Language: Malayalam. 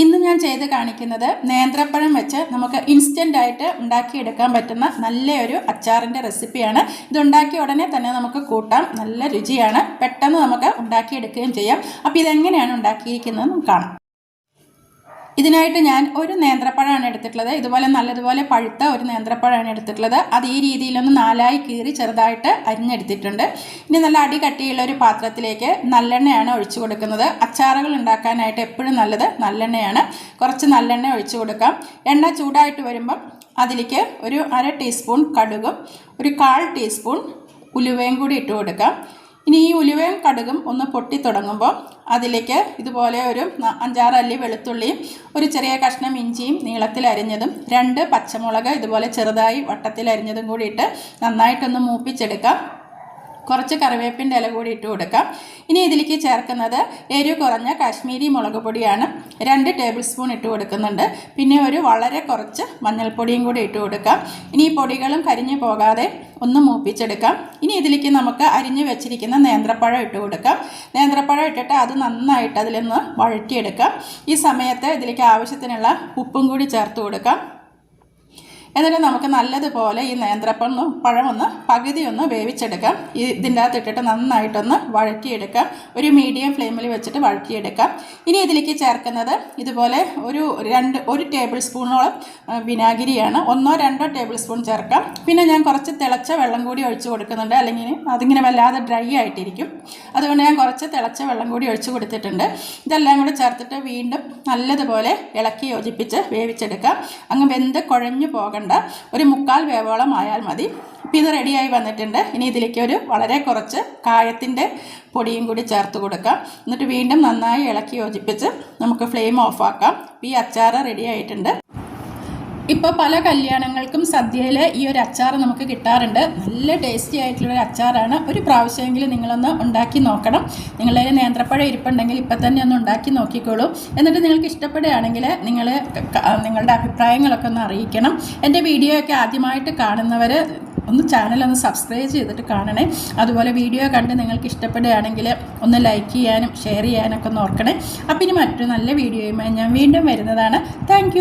ഇന്ന് ഞാൻ ചെയ്ത് കാണിക്കുന്നത് നേന്ത്രപ്പഴം വെച്ച് നമുക്ക് ഇൻസ്റ്റന്റ് ആയിട്ട് ഉണ്ടാക്കിയെടുക്കാൻ പറ്റുന്ന നല്ലൊരു അച്ചാറിന്റെ റെസിപ്പിയാണ് ഇത് ഉണ്ടാക്കിയ ഉടനെ തന്നെ നമുക്ക് കൂട്ടാം. നല്ല രുചിയാണ്. പെട്ടെന്ന് നമുക്ക് ഉണ്ടാക്കിയെടുക്കുകയും ചെയ്യാം. അപ്പോൾ ഇതെങ്ങനെയാണ് ഉണ്ടാക്കിയിരിക്കുന്നത് കാണാം. ഇതിനായിട്ട് ഞാൻ ഒരു നേന്ത്രപ്പഴമാണ് എടുത്തിട്ടുള്ളത്. ഇതുപോലെ നല്ലതുപോലെ പഴുത്ത ഒരു നേന്ത്രപ്പഴമാണ് എടുത്തിട്ടുള്ളത്. അത് ഈ രീതിയിലൊന്ന് നാലായി കീറി ചെറുതായിട്ട് അരിഞ്ഞെടുത്തിട്ടുണ്ട്. ഇനി നല്ല അടി കട്ടിയുള്ള ഒരു പാത്രത്തിലേക്ക് നല്ലെണ്ണയാണ് ഒഴിച്ചു കൊടുക്കുന്നത്. അച്ചാറുകൾ ഉണ്ടാക്കാനായിട്ട് എപ്പോഴും നല്ലത് നല്ലെണ്ണയാണ്. കുറച്ച് നല്ലെണ്ണ ഒഴിച്ചു കൊടുക്കാം. എണ്ണ ചൂടായിട്ട് വരുമ്പം അതിലേക്ക് ഒരു അര ടീസ്പൂൺ കടുകും ഒരു കാൽ ടീസ്പൂൺ ഉലുവയും കൂടി ഇട്ട് കൊടുക്കാം. ഇനി ഈ ഉലുവയും കടുകും ഒന്ന് പൊട്ടി തുടങ്ങുമ്പോൾ അതിലേക്ക് ഇതുപോലെ ഒരു അഞ്ചാറ് അല്ലി വെളുത്തുള്ളിയും ഒരു ചെറിയ കഷ്ണം ഇഞ്ചിയും നീളത്തിൽ അരിഞ്ഞതും രണ്ട് പച്ചമുളക് ഇതുപോലെ ചെറുതായി വട്ടത്തിൽ അരിഞ്ഞതും കൂടിയിട്ട് നന്നായിട്ടൊന്ന് മൂപ്പിച്ചെടുക്കാം. കുറച്ച് കറിവേപ്പിന്റെ ഇല കൂടി ഇട്ട് കൊടുക്കാം. ഇനി ഇതിലേക്ക് ചേർക്കുന്നത് എരിവ് കുറഞ്ഞ കാശ്മീരി മുളക് പൊടിയാണ്. രണ്ട് ടേബിൾ സ്പൂൺ ഇട്ട് കൊടുക്കുന്നുണ്ട്. പിന്നെ ഒരു വളരെ കുറച്ച് മഞ്ഞൾപ്പൊടിയും കൂടി ഇട്ട് കൊടുക്കാം. ഇനി ഈ പൊടികളും കരിഞ്ഞു പോകാതെ ഒന്ന് മൂപ്പിച്ചെടുക്കാം. ഇനി ഇതിലേക്ക് നമുക്ക് അരിഞ്ഞു വെച്ചിരിക്കുന്ന നേന്ത്രപ്പഴം ഇട്ട് കൊടുക്കാം. നേന്ത്രപ്പഴം ഇട്ടിട്ട് അത് നന്നായിട്ട് അതിലൊന്ന് വഴറ്റിയെടുക്കാം. ഈ സമയത്ത് ഇതിലേക്ക് ആവശ്യത്തിനുള്ള ഉപ്പും കൂടി ചേർത്ത് കൊടുക്കാം. എന്നിട്ട് നമുക്ക് നല്ലതുപോലെ ഈ നേന്ത്രപ്പം പഴമൊന്ന് പകുതി ഒന്ന് വേവിച്ചെടുക്കാം. ഇതിന്റെ അകത്ത് ഇട്ടിട്ട് നന്നായിട്ടൊന്ന് വഴറ്റിയെടുക്കാം. ഒരു മീഡിയം ഫ്ലെയിമിൽ വെച്ചിട്ട് വഴറ്റിയെടുക്കാം. ഇനി ഇതിലേക്ക് ചേർക്കുന്നത് ഇതുപോലെ ഒരു രണ്ട് ഒരു ടേബിൾ സ്പൂണോളം വിനാഗിരിയാണ്. ഒന്നോ രണ്ടോ ടേബിൾ സ്പൂൺ ചേർക്കാം. പിന്നെ ഞാൻ കുറച്ച് തിളച്ച വെള്ളം കൂടി ഒഴിച്ച് കൊടുക്കുന്നുണ്ട്. അല്ലെങ്കിൽ അതിങ്ങനെ വല്ലാതെ ഡ്രൈ ആയിട്ടിരിക്കും. അതുകൊണ്ട് ഞാൻ കുറച്ച് തിളച്ച വെള്ളം കൂടി ഒഴിച്ച് കൊടുത്തിട്ടുണ്ട്. ഇതെല്ലാം കൂടി ചേർത്തിട്ട് വീണ്ടും നല്ലതുപോലെ ഇളക്കി യോജിപ്പിച്ച് വേവിച്ചെടുക്കാം. അങ്ങ് വെന്ത് കുഴഞ്ഞു പോകണ്ട. ഒരു മുക്കാൽ വേവോളം ആയാൽ മതി. ഇപ്പം ഇത് റെഡിയായി വന്നിട്ടുണ്ട്. ഇനി ഇതിലേക്ക് ഒരു വളരെ കുറച്ച് കായത്തിന്റെ പൊടിയും കൂടി ചേർത്ത് കൊടുക്കാം. എന്നിട്ട് വീണ്ടും നന്നായി ഇളക്കി യോജിപ്പിച്ച് നമുക്ക് ഫ്ലെയിം ഓഫാക്കാം ഈ അച്ചാർ റെഡി ആയിട്ടുണ്ട്. ഇപ്പോൾ പല കല്യാണങ്ങൾക്കും സദ്യയിൽ ഈ ഒരു അച്ചാർ നമുക്ക് കിട്ടാറുണ്ട്. നല്ല ടേസ്റ്റി ആയിട്ടുള്ള ഒരു അച്ചാറാണ്. ഒരു പ്രാവശ്യമെങ്കിലും നിങ്ങളൊന്ന് ഉണ്ടാക്കി നോക്കണം. കയ്യിൽ നേന്ത്രപ്പഴം ഇരിപ്പുണ്ടെങ്കിൽ ഇപ്പൊ തന്നെ ഒന്ന് ഉണ്ടാക്കി നോക്കിക്കോളൂ. എന്നിട്ട് നിങ്ങൾക്ക് ഇഷ്ടപ്പെടുകയാണെങ്കിൽ നിങ്ങൾ നിങ്ങളുടെ അഭിപ്രായങ്ങളൊക്കെ ഒന്ന് അറിയിക്കണം. എന്റെ വീഡിയോ ഒക്കെ ആദ്യമായിട്ട് കാണുന്നവർ ഒന്ന് ചാനൽ ഒന്ന് സബ്സ്ക്രൈബ് ചെയ്തിട്ട് കാണണേ. അതുപോലെ വീഡിയോ കണ്ട് നിങ്ങൾക്ക് ഇഷ്ടപ്പെടുകയാണെങ്കിൽ ഒന്ന് ലൈക്ക് ചെയ്യാനും ഷെയർ ചെയ്യാനൊക്കെ ഒന്ന് ഓർക്കണേ. അപ്പം ഇനി മറ്റൊരു നല്ല വീഡിയോയുമായി ഞാൻ വീണ്ടും വരുന്നതാണ്. താങ്ക്